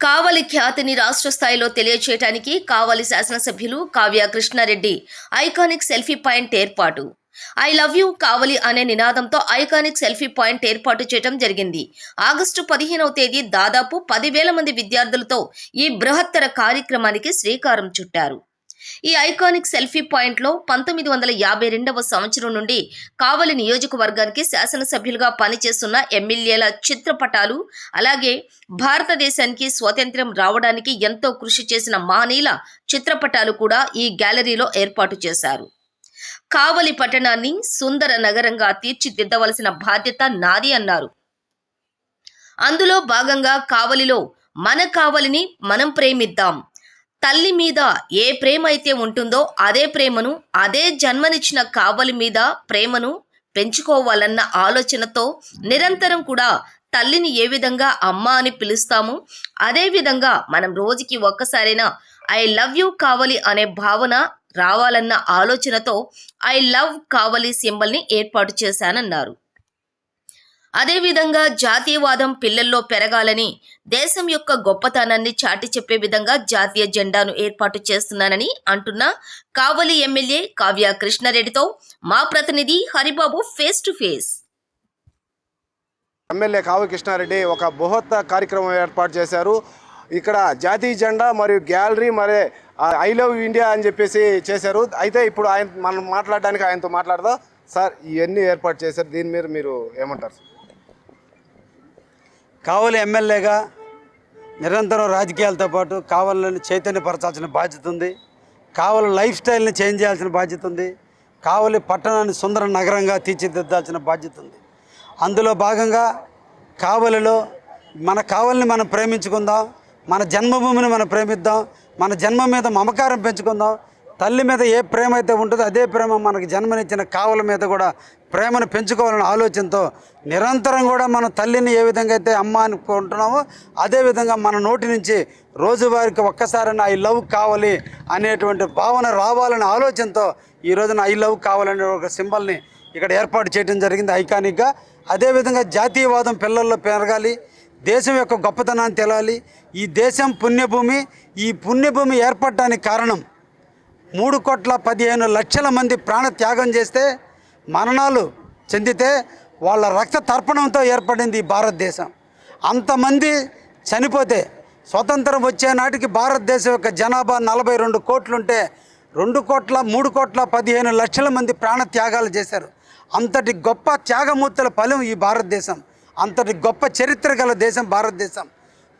కావలి ఖ్యాతిని రాష్ట్ర స్థాయిలో తెలియచేయటానికి కావలి శాసనసభ్యులు Kavya Krishna Reddy iconic selfie point ఏర్పాటు. ఐ లవ్ యూ కావలి అనే నినాదంతో ఐకానిక్ సెల్ఫీ పాయింట్ ఏర్పాటు చేయడం జరిగింది. ఆగస్టు పదిహేనవ తేదీ దాదాపు పదివేల మంది విద్యార్థులతో ఈ బృహత్తర కార్యక్రమానికి శ్రీకారం చుట్టారు. ఈ ఐకానిక్ సెల్ఫీ పాయింట్లో పంతొమ్మిది వందల యాభై రెండవ సంవత్సరం నుండి కావలి నియోజకవర్గానికి శాసనసభ్యులుగా పనిచేస్తున్న ఎమ్మెల్యేల చిత్రపటాలు అలాగే భారతదేశానికి స్వాతంత్ర్యం రావడానికి ఎంతో కృషి చేసిన మహనీయుల చిత్రపటాలు కూడా ఈ గ్యాలరీలో ఏర్పాటు చేశారు. కావలి పట్టణాన్ని సుందర నగరంగా తీర్చిదిద్దవలసిన బాధ్యత నాది అన్నారు. అందులో భాగంగా కావలిలో మన కావలిని మనం ప్రేమిద్దాం తల్లి మీద ఏ ప్రేమ అయితే ఉంటుందో అదే ప్రేమను అదే జన్మనిచ్చిన కావలి మీద ప్రేమను పెంచుకోవాలన్న ఆలోచనతో నిరంతరం కూడా తల్లిని ఏ విధంగా అమ్మ అని పిలుస్తాము అదే విధంగా మనం రోజుకి ఒక్కసారైనా ఐ లవ్ యూ కావలి అనే భావన రావాలన్న ఆలోచనతో ఐ లవ్ కావలి సింబల్ని ఏర్పాటు చేశానన్నారు. అదేవిధంగా జాతీయవాదం పిల్లల్లో పెరగాలని దేశం యొక్క గొప్పతనాన్ని చాటి చెప్పే విధంగా జాతీయ జెండాను ఏర్పాటు చేస్తున్నానని అంటున్న కావలి ఎమ్మెల్యే కావ్య కృష్ణారెడ్డితో మా ప్రతినిధి Haribabu face to face. MLA Kavya Krishna Reddy ఒక బృహత్త కార్యక్రమం ఏర్పాటు చేశారు. ఇక్కడ జాతీయ జెండా మరియు గ్యాలరీ మరి ఐ లవ్ ఇండియా అని చెప్పేసి చేశారు. అయితే ఇప్పుడు ఆయన మనం మాట్లాడడానికి ఆయనతో మాట్లాడదాం. సార్ ఇవన్నీ ఏర్పాటు చేశారు. దీని మీద మీరు ఏమంటారు? కావలి ఎమ్మెల్యేగా నిరంతరం రాజకీయాలతో పాటు కావలని చైతన్యపరచాల్సిన బాధ్యత ఉంది. కావలి లైఫ్ స్టైల్ని చేంజ్ చేయాల్సిన బాధ్యత ఉంది. కావలి పట్టణాన్ని సుందర నగరంగా తీర్చిదిద్దాల్సిన బాధ్యత ఉంది. అందులో భాగంగా కావలిలో మన కావలిని మనం ప్రేమించుకుందాం. మన జన్మభూమిని మనం ప్రేమిద్దాం. మన జన్మ మీద మమకారం పెంచుకుందాం. తల్లి మీద ఏ ప్రేమ అయితే ఉంటుందో అదే ప్రేమ మనకు జన్మనిచ్చిన కావల మీద కూడా ప్రేమను పెంచుకోవాలనే ఆలోచనతో నిరంతరం కూడా మన తల్లిని ఏ విధంగా అయితే అమ్మ అనుకుంటున్నామో అదేవిధంగా మన నోటి నుంచి రోజువారికి ఒక్కసారైనా ఐ లవ్ కావాలి అనేటువంటి భావన రావాలనే ఆలోచనతో ఈ రోజున ఐ లవ్ కావాలనే ఒక సింబల్ని ఇక్కడ ఏర్పాటు చేయడం జరిగింది ఐకానిక్గా. అదేవిధంగా జాతీయవాదం పిల్లల్లో పెరగాలి దేశం యొక్క గొప్పతనాన్ని తెలాలి. ఈ దేశం పుణ్యభూమి ఈ పుణ్యభూమి ఏర్పడటానికి కారణం మూడు కోట్ల పదిహేను లక్షల మంది ప్రాణ త్యాగం చేస్తే మరణాలు చెందితే వాళ్ళ రక్త తర్పణంతో ఏర్పడింది ఈ భారతదేశం. అంతమంది చనిపోతే స్వతంత్రం వచ్చే నాటికి భారతదేశం యొక్క జనాభా నలభై రెండు కోట్లుంటే రెండు కోట్ల మూడు కోట్ల పదిహేను లక్షల మంది ప్రాణ త్యాగాలు చేశారు. అంతటి గొప్ప త్యాగమూర్తుల ఫలం ఈ భారతదేశం. అంతటి గొప్ప చరిత్ర గల దేశం భారతదేశం.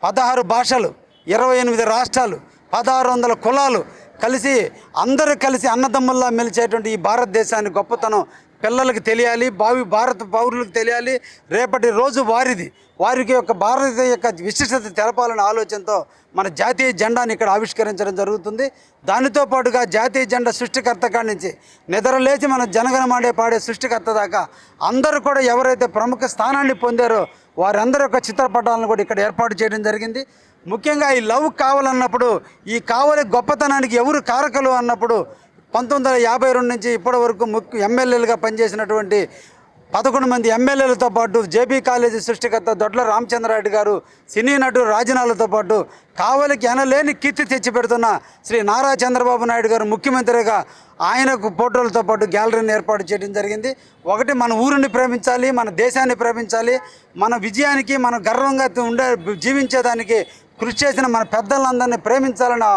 పదహారు భాషలు ఇరవై ఎనిమిది రాష్ట్రాలు పదహారు వందల కులాలు కలిసి అందరూ కలిసి అన్నదమ్ముల్లా మెలిచేటువంటి ఈ భారతదేశాన్ని గొప్పతనం పిల్లలకు తెలియాలి భావి భారత పౌరులకు తెలియాలి. రేపటి రోజు వారిది. వారికి యొక్క భారత యొక్క విశిష్టత తెలపాలనే ఆలోచనతో మన జాతీయ జెండాను ఇక్కడ ఆవిష్కరించడం జరుగుతుంది. దానితో పాటుగా జాతీయ జెండా సృష్టికర్త కాడి నుంచి నిద్రలేచి మన జనగణమాడే పాడే సృష్టికర్త దాకా అందరూ కూడా ఎవరైతే ప్రముఖ స్థానాన్ని పొందారో వారందరి యొక్క చిత్రపటాలను కూడా ఇక్కడ ఏర్పాటు చేయడం జరిగింది. ముఖ్యంగా ఈ లవ్ కావాలన్నప్పుడు ఈ కావలి గొప్పతనానికి ఎవరు కారకలు అన్నప్పుడు పంతొమ్మిది వందల యాభై రెండు నుంచి ఇప్పటి వరకు ముఖ్య ఎమ్మెల్యేలుగా పనిచేసినటువంటి పదకొండు మంది ఎమ్మెల్యేలతో పాటు జేబీ కాలేజీ సృష్టికర్త దొడ్ల రామచంద్రారెడ్డి గారు సినీ నటుడు రాజనాలతో పాటు కావలికి ఎనలేని కీర్తి తెచ్చిపెడుతున్న శ్రీ నారా చంద్రబాబు నాయుడు గారు ముఖ్యమంత్రిగా ఆయనకు ఫోటోలతో పాటు గ్యాలరీని ఏర్పాటు చేయడం జరిగింది. ఒకటి మన ఊరిని ప్రేమించాలి మన దేశాన్ని ప్రేమించాలి మన విజయానికి మన గర్వంగా ఉండే జీవించేదానికి కృషి చేసిన మన పెద్దలందరినీ ప్రేమించాలన్న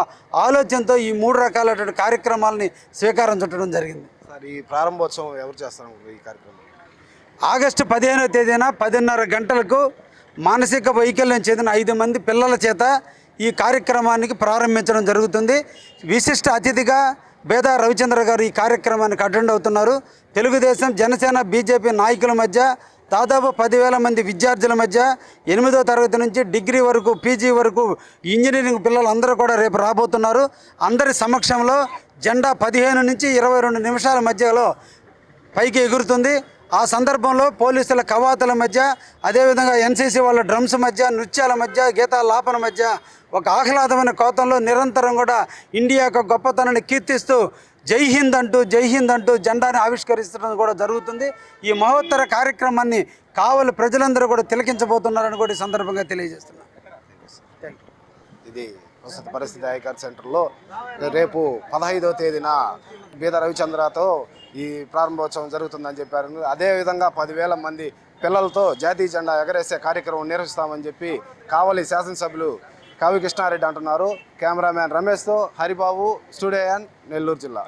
ఆలోచనతో ఈ మూడు రకాలైనటువంటి కార్యక్రమాలని స్వీకారం చుట్టడం జరిగింది. సార్ ఈ ప్రారంభోత్సవం ఎవరు చేస్తారు ఈ కార్యక్రమం? ఆగస్టు పదిహేనవ తేదీన పదిన్నర గంటలకు మానసిక వైకల్యం చెందిన ఐదు మంది పిల్లల చేత ఈ కార్యక్రమానికి ప్రారంభించడం జరుగుతుంది. విశిష్ట అతిథిగా బేదా రవిచంద్ర గారు ఈ కార్యక్రమానికి అటెండ్ అవుతున్నారు. తెలుగుదేశం జనసేన బీజేపీ నాయకుల మధ్య దాదాపు పదివేల మంది విద్యార్థుల మధ్య ఎనిమిదో తరగతి నుంచి డిగ్రీ వరకు పీజీ వరకు ఇంజనీరింగ్ పిల్లలు అందరూ కూడా రేపు రాబోతున్నారు. అందరి సమక్షంలో జెండా పదిహేను నుంచి ఇరవై రెండు నిమిషాల మధ్యలో పైకి ఎగురుతుంది. ఆ సందర్భంలో పోలీసుల కవాతుల మధ్య అదేవిధంగా ఎన్సీసీ వాళ్ళ డ్రమ్స్ మధ్య నృత్యాల మధ్య గీతాలాపన మధ్య ఒక ఆహ్లాదమైన కోతంలో నిరంతరం కూడా ఇండియా యొక్క గొప్పతనాన్ని కీర్తిస్తూ జై హింద్ అంటూ జై హింద్ అంటూ జెండాను ఆవిష్కరిస్తడం కూడా జరుగుతుంది. ఈ మహోత్తర కార్యక్రమాన్ని కావలి ప్రజలందరూ కూడా తిలకించబోతున్నారని కూడా సందర్భంగా తెలియజేస్తున్నారు ఇది ప్రస్తుత పరిస్థితి ఐకార్ సెంటర్లో రేపు పదహైదవ తేదీన బీద రవిచంద్రతో ఈ ప్రారంభోత్సవం జరుగుతుందని చెప్పారు. అదేవిధంగా పదివేల మంది పిల్లలతో జాతీయ జెండా ఎగరేసే కార్యక్రమం నిర్వహిస్తామని చెప్పి కావలి శాసనసభ్యులు కావి కృష్ణారెడ్డి అంటున్నారు. కెమెరామ్యాన్ రమేష్తో హరిబాబు స్టూడియో నెల్లూరు జిల్లా.